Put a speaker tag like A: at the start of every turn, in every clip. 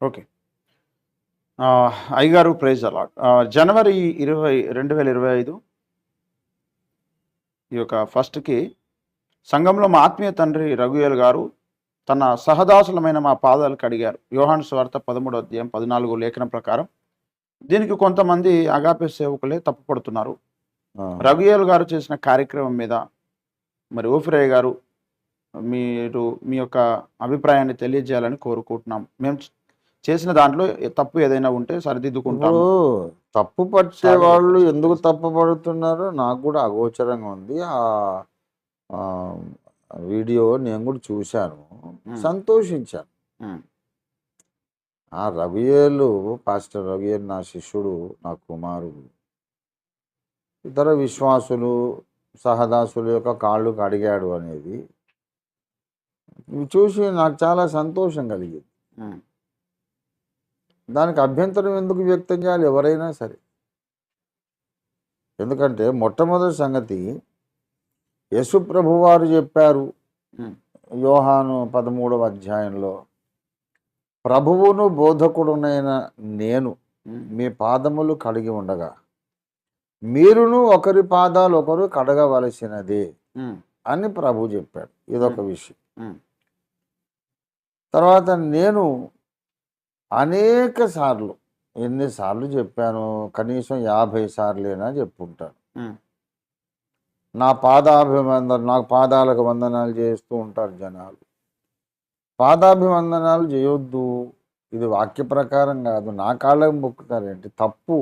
A: Okay. అయ్యగారు praise allot జనవరి ఇరవై రెండు వేల ఇరవై ఐదు ఈ యొక్క ఫస్ట్కి సంఘంలో మా ఆత్మీయ తండ్రి రఘుయేల్ గారు తన సహదాసులమైన మా పాదాలు కడిగారు యోహాను స్వార్థ పదమూడో అధ్యాయం పద్నాలుగు లేఖనం ప్రకారం దీనికి కొంతమంది అగాపే సేవకులే తప్పుపడుతున్నారు. రఘుయేల్ గారు చేసిన కార్యక్రమం మీద మరి ఓఫిరయ్య గారు మీరు మీ యొక్క అభిప్రాయాన్ని తెలియజేయాలని కోరుకుంటున్నాం. మేము చేసిన దాంట్లో తప్పు ఏదైనా ఉంటే సరిదిద్దుకుంటాము.
B: ఇప్పుడు తప్పు పట్టే వాళ్ళు ఎందుకు తప్పు పడుతున్నారో నాకు కూడా అగోచరంగా ఉంది. ఆ వీడియో నేను కూడా చూశాను. సంతోషించాను. ఆ రవియేలు పాస్టర్ రవియేలు నా శిష్యుడు నా కుమారుడు. ఇతర విశ్వాసులు సహదాసుల యొక్క కాళ్ళు కడిగాడు అనేది. చూసి నాకు చాలా సంతోషం కలిగింది. దానికి అభ్యంతరం ఎందుకు వ్యక్తం చేయాలి ఎవరైనా సరే? ఎందుకంటే మొట్టమొదటి సంగతి యేసు ప్రభు వారు చెప్పారు యోహాను పదమూడవ అధ్యాయంలో ప్రభువును బోధకుడునైన నేను మీ పాదములు కడిగి ఉండగా మీరును ఒకరి పాదాలు ఒకరు కడగవలసినదే అని ప్రభు చెప్పాడు. ఇదొక విషయం. తర్వాత నేను అనేక సార్లు ఎన్నిసార్లు చెప్పాను కనీసం యాభై సార్లేనా చెప్పుంటాను. నా పాదాభివందన నాకు పాదాలకు వందనాలు చేస్తూ ఉంటారు జనాలు. పాదాభివందనాలు చేయొద్దు ఇది వాక్య ప్రకారం కాదు నా కాళ్ళకి మొక్కుతారేంటి? తప్పు.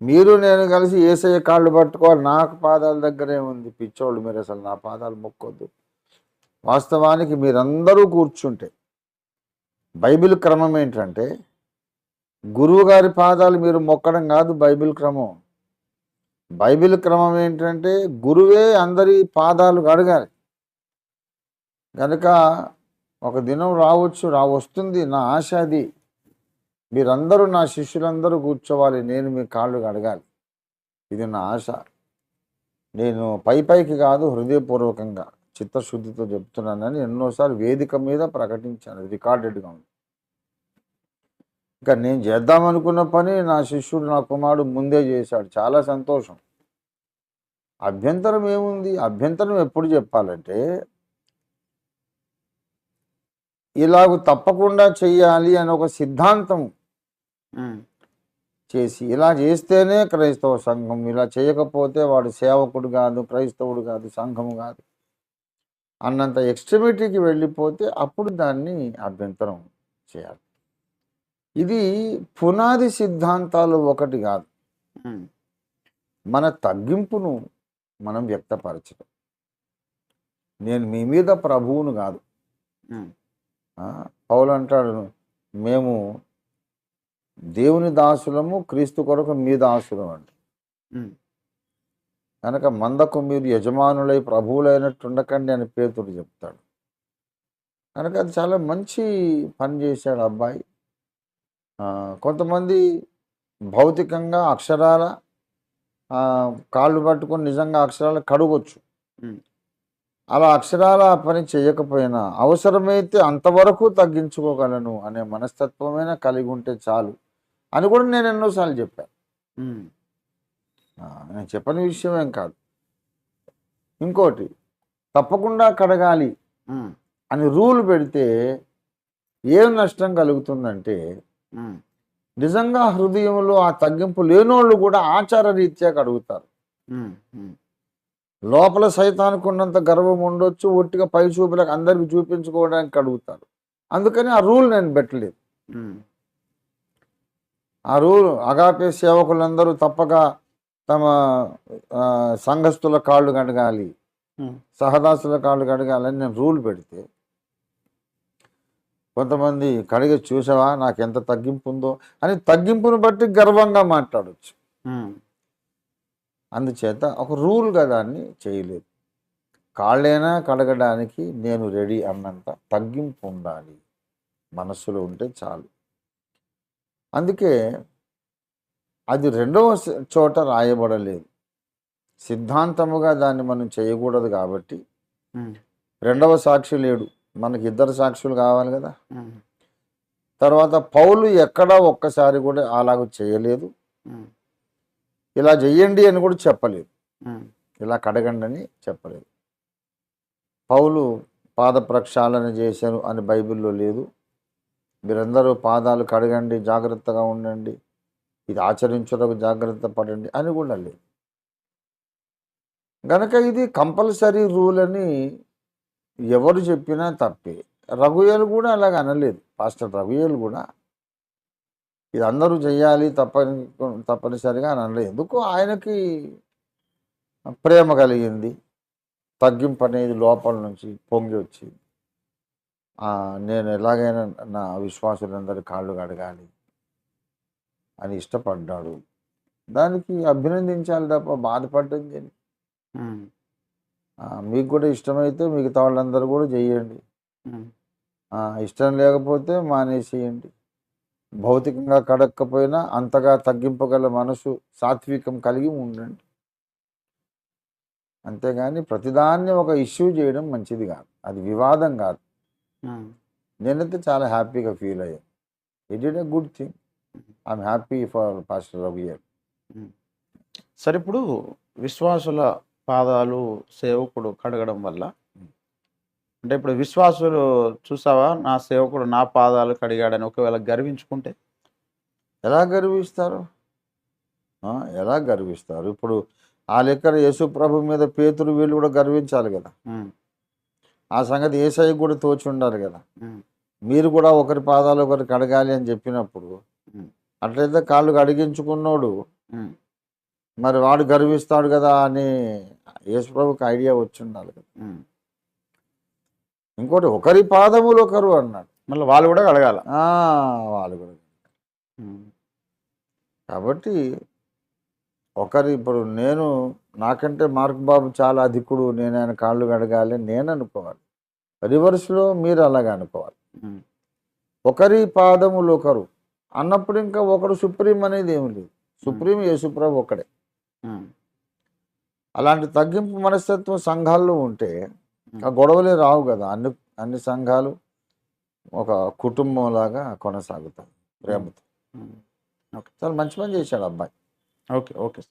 B: మీరు నేను కలిసి ఏసయ్య కాళ్ళు పట్టుకోవాలి నాకు పాదాల దగ్గరే ఉంది పిచ్చోళ్ళు మీరు అసలు నా పాదాలు మొక్కొద్దు. వాస్తవానికి మీరందరూ కూర్చుంటే బైబిల్ క్రమం ఏంటంటే గురువుగారి పాదాలు మీరు మొక్కడం కాదు బైబిల్ క్రమం. బైబిల్ క్రమం ఏంటంటే గురువే అందరి పాదాలు కడగాలి. కనుక ఒక దినం రావచ్చు రా వస్తుంది నా ఆశ అది. మీరందరూ నా శిష్యులందరూ కూర్చోవాలి నేను మీ కాళ్ళు కడగాలి. ఇది నా ఆశ. నేను పై పైకి కాదు హృదయపూర్వకంగా చిత్తశుద్ధితో చెప్తున్నానని ఎన్నోసార్లు వేదిక మీద ప్రకటించాను రికార్డెడ్గా ఉంది. ఇంకా నేను చేద్దామనుకున్న పని నా శిష్యుడు నా కుమారుడు ముందే చేశాడు. చాలా సంతోషం. అభ్యంతరం ఏముంది? అభ్యంతరం ఎప్పుడు చెప్పాలంటే ఇలాగ తప్పకుండా చెయ్యాలి అని ఒక సిద్ధాంతం చేసి ఇలా చేస్తేనే క్రైస్తవ సంఘం ఇలా చేయకపోతే వాడు సేవకుడు కాదు క్రైస్తవుడు కాదు సంఘము కాదు అన్నంత ఎక్స్ట్రీమిటీకి వెళ్ళిపోతే అప్పుడు దాన్ని అభ్యంతరం చేయాలి. ఇది పునాది సిద్ధాంతాలు ఒకటి కాదు. మన తగ్గింపును మనం వ్యక్తపరచడం. నేను మీ మీద ప్రభువును కాదు. పౌలు అంటాడు మేము దేవుని దాసులము క్రీస్తు కొరకు మీ దాసులం అంట. కనుక మందకు మీరు యజమానులై ప్రభువులైనట్టు ఉండకండి అని పేతుడు చెప్తాడు. కనుక అది చాలా మంచి పని చేశాడు అబ్బాయి. కొంతమంది భౌతికంగా అక్షరాల కాళ్ళు పట్టుకొని నిజంగా అక్షరాలు కడగొచ్చు. అలా అక్షరాల పని చేయకపోయినా అవసరమైతే అంతవరకు తగ్గించుకోగలను అనే మనస్తత్వమైనా కలిగి ఉంటే చాలు అని కూడా నేను ఎన్నోసార్లు చెప్పాను నేను చెప్పని విషయం ఏం కాదు. ఇంకోటి తప్పకుండా కడగాలి అని రూల్ పెడితే ఏం నష్టం కలుగుతుందంటే నిజంగా హృదయంలో ఆ తగ్గింపు లేనోళ్ళు కూడా ఆచార రీత్యా కడుగుతారు. లోపల సైతానికి ఉన్నంత గర్వం ఉండొచ్చు ఒట్టిగా పై చూపులకు అందరికి చూపించుకోవడానికి కడుగుతారు. అందుకని ఆ రూల్ నేను పెట్టలేదు. ఆ రూల్ అగాపే సేవకులందరూ తప్పక తమ సంఘస్థుల కాళ్ళు కడగాలి సహదాసుల కాళ్ళు కడగాలని నేను రూల్ పెడితే కొంతమంది కడిగి చూసావా నాకు ఎంత తగ్గింపు ఉందో అని తగ్గింపును బట్టి గర్వంగా మాట్లాడవచ్చు
A: ఉమ్,
B: అందుచేత ఒక రూల్గా దాన్ని చేయలేదు. కాళ్ళైనా కడగడానికి నేను రెడీ అన్నంత తగ్గింపు ఉండాలి మనస్సులో ఉంటే చాలు. అందుకే అది రెండవ చోట రాయబడలేదు. సిద్ధాంతముగా దాన్ని మనం చేయకూడదు కాబట్టి రెండవ సాక్షి లేడు. మనకి ఇద్దరు సాక్షులు కావాలి కదా. తర్వాత పౌలు ఎక్కడ ఒక్కసారి కూడా అలాగ చేయలేదు. ఇలా చెయ్యండి అని కూడా చెప్పలేదు. ఇలా కడగండి అని చెప్పలేదు. పౌలు పాద ప్రక్షాళన చేశాను అని బైబిల్లో లేదు. మీరందరూ పాదాలు కడగండి జాగ్రత్తగా ఉండండి. ఇది ఆచరించడానికి జాగ్రత్త పడండి అని కూడా లేదు. గనక ఇది కంపల్సరీ రూల్ అని ఎవరు చెప్పినా తప్పే. రఘుయలు కూడా అలాగ అనలేదు. పాస్టర్ రఘుయేలు కూడా. ఇది అందరూ చేయాలి తప్పని తప్పనిసరిగా అని అనలేదు. ఎందుకు ఆయనకి ప్రేమ కలిగింది. తగ్గింపు అనేది లోపల నుంచి పొంగి వచ్చింది. నేను ఎలాగైనా నా విశ్వాసులందరి కాళ్ళు కడగాలి అని ఇష్టపడ్డాడు. దానికి అభినందించాలి తప్ప బాధపడ్డం మీకు కూడా ఇష్టమైతే మిగతా వాళ్ళందరూ కూడా ఆ, ఇష్టం లేకపోతే మానేసేయండి. భౌతికంగా కడక్కపోయినా అంతగా తగ్గింపగల మనసు సాత్వికం కలిగి ఉండండి. అంతేగాని ప్రతిదాన్ని ఒక ఇష్యూ చేయడం మంచిది కాదు. అది వివాదం కాదు. నేనైతే చాలా హ్యాపీగా ఫీల్ అయ్యాను it it a good thing I'm happy for pastor Ravi
A: సరే ఇప్పుడు విశ్వాసుల పాదాలు సేవకుడు కడగడం వల్ల. అంటే ఇప్పుడు విశ్వాసులు చూసావా? నా సేవకుడు నా పాదాలు కడిగాడని ఒకవేళ గర్వించుకుంటే?
B: ఎలా గర్విస్తారు? ఎలా గర్విస్తారు? ఇప్పుడు ఆ లెక్కన యేసు ప్రభు మీద పేతురు వీళ్ళు కూడా గర్వించాలి కదా. ఆ సంగతి ఏసఐ కూడా తోచి ఉండాలి కదా. మీరు కూడా ఒకరి పాదాలు ఒకరు కడగాలి అని చెప్పినప్పుడు అట్లయితే కాళ్ళు కడిగించుకున్నోడు మరి వాడు గర్విస్తాడు కదా అని యేసుప్రభుకి ఐడియా వచ్చి ఉండాలి కదా. ఇంకోటి ఒకరి పాదములు ఒకరు అన్నాడు.
A: మళ్ళీ వాళ్ళు కూడా కడగాల.
B: ఆ, వాళ్ళు కూడా కాబట్టి ఒకరి ఇప్పుడు నేను నాకంటే మార్క్ బాబు చాలా అధికుడు నేను ఆయన కాళ్ళు కడగాలి నేను అనుకోవాలి. రివర్స్లో మీరు అలాగే అనుకోవాలి. ఒకరి పాదములు ఒకరు అన్నప్పుడు ఇంకా ఒకడు సుప్రీం అనేది ఏమి లేదు. సుప్రీం యేసుప్రభు ఒకడే. అలాంటి తగ్గింపు మనస్తత్వం సంఘాల్లో ఉంటే ఆ గొడవలే రావు కదా. అన్ని అన్ని సంఘాలు ఒక కుటుంబం లాగా కొనసాగుతాయి ప్రేమతో. చాలా మంచి పని చేశాడు అబ్బాయి.
A: Okay okay.